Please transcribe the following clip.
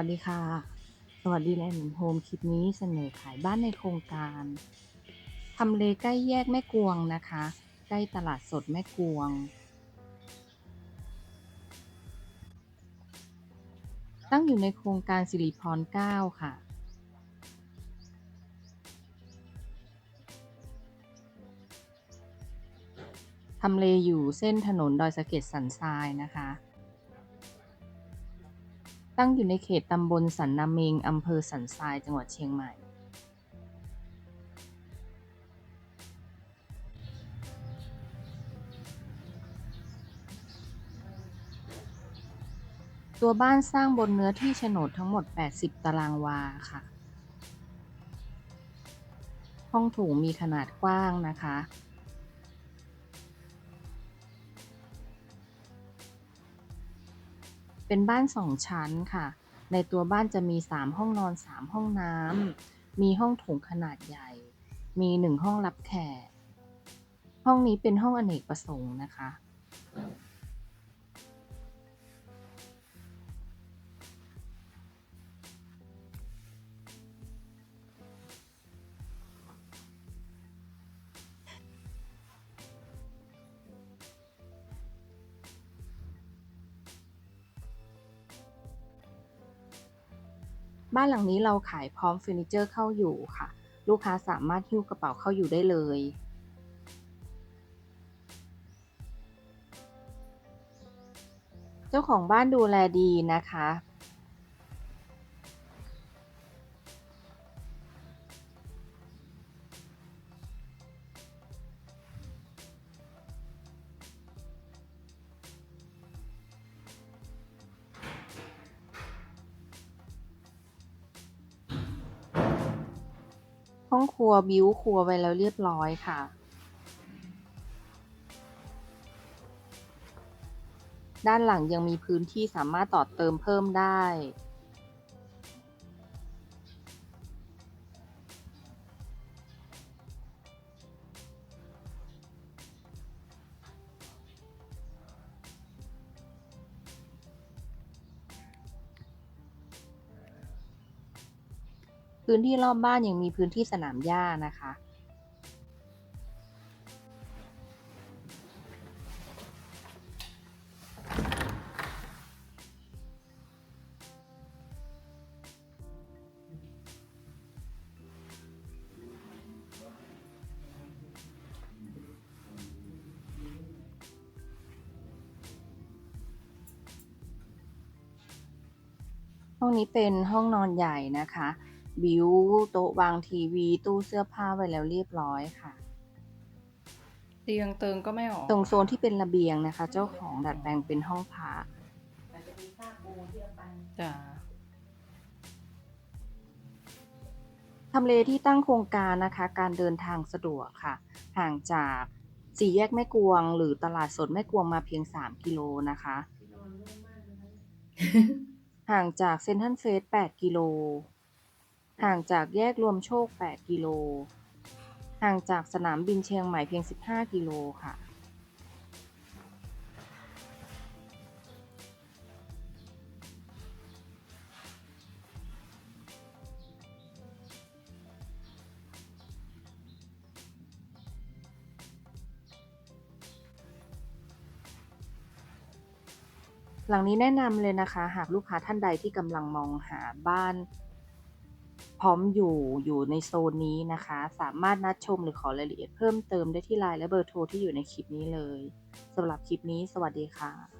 วัสดีค่ะ สวัสดีแลนด์โฮมคลิปนี้เสนอขายบ้านในโครงการทำเลใกล้แยกแม่กวงนะคะ ใกล้ตลาดสดแม่กวง ตั้งอยู่ในโครงการสิริพร 9 ค่ะ ทำเลอยู่เส้นถนนดอยสะเก็ดสันทรายนะคะ ตั้งอยู่ในเขตตำบลสันนาเมงอำเภอสันทรายจังหวัดเชียงใหม่ ตัวบ้านสร้างบนเนื้อที่โฉนดทั้งหมด 80 ตารางวาค่ะ ห้องโถงมีขนาดกว้างนะคะ เป็นบ้านสองชั้นค่ะ ในตัวบ้านจะมี 3 ห้องนอน 3 ห้องน้ำ มีห้องโถงขนาดใหญ่ มี 1 ห้องรับแขก ห้องนี้เป็นห้องอเนกประสงค์นะคะ บ้านหลังนี้เราขายพร้อมเฟอร์นิเจอร์เข้าอยู่ค่ะ ลูกค้าสามารถหิ้วกระเป๋าเข้าอยู่ได้เลยเจ้าของบ้านดูแลดีนะคะ ห้องครัวบิวครัวไว้แล้วเรียบร้อยค่ะ ด้านหลังยังมีพื้นที่สามารถต่อเติมเพิ่มได้ พื้นที่รอบบ้านยังมีพื้นที่สนามหญ้านะคะ ห้องนี้เป็นห้องนอนใหญ่นะคะ บิวโต๊ะวางทีวีตู้เสื้อผ้าไว้แล้วเรียบร้อยค่ะ เตียงเติงก็ไม่ออกตรงโซนที่เป็นระเบียงนะคะ เจ้าของดัดแปลงเป็นห้องพักจ้ะทำเลที่ตั้งโครงการนะคะ การเดินทางสะดวกค่ะ ห่างจากสี่แยกแม่กวง หรือตลาดสดแม่กวงมาเพียง 3 กิโลนะคะ ห่างจากเซนทรัลเฟส8กิโล ห่างจากแยกรวมโชค 8 กิโล ห่างจากสนามบินเชียงใหม่เพียง 15 กิโลค่ะ หลังนี้แนะนำเลยนะคะ หากลูกค้าท่านใดที่กำลังมองหาบ้าน พร้อมอยู่อยู่ในโซนนี้นะคะ สามารถนัดชมหรือขอรายละเอียดเพิ่มเติมได้ที่ไลน์และเบอร์โทรที่อยู่ในคลิปนี้เลยสำหรับคลิปนี้สวัสดีค่ะ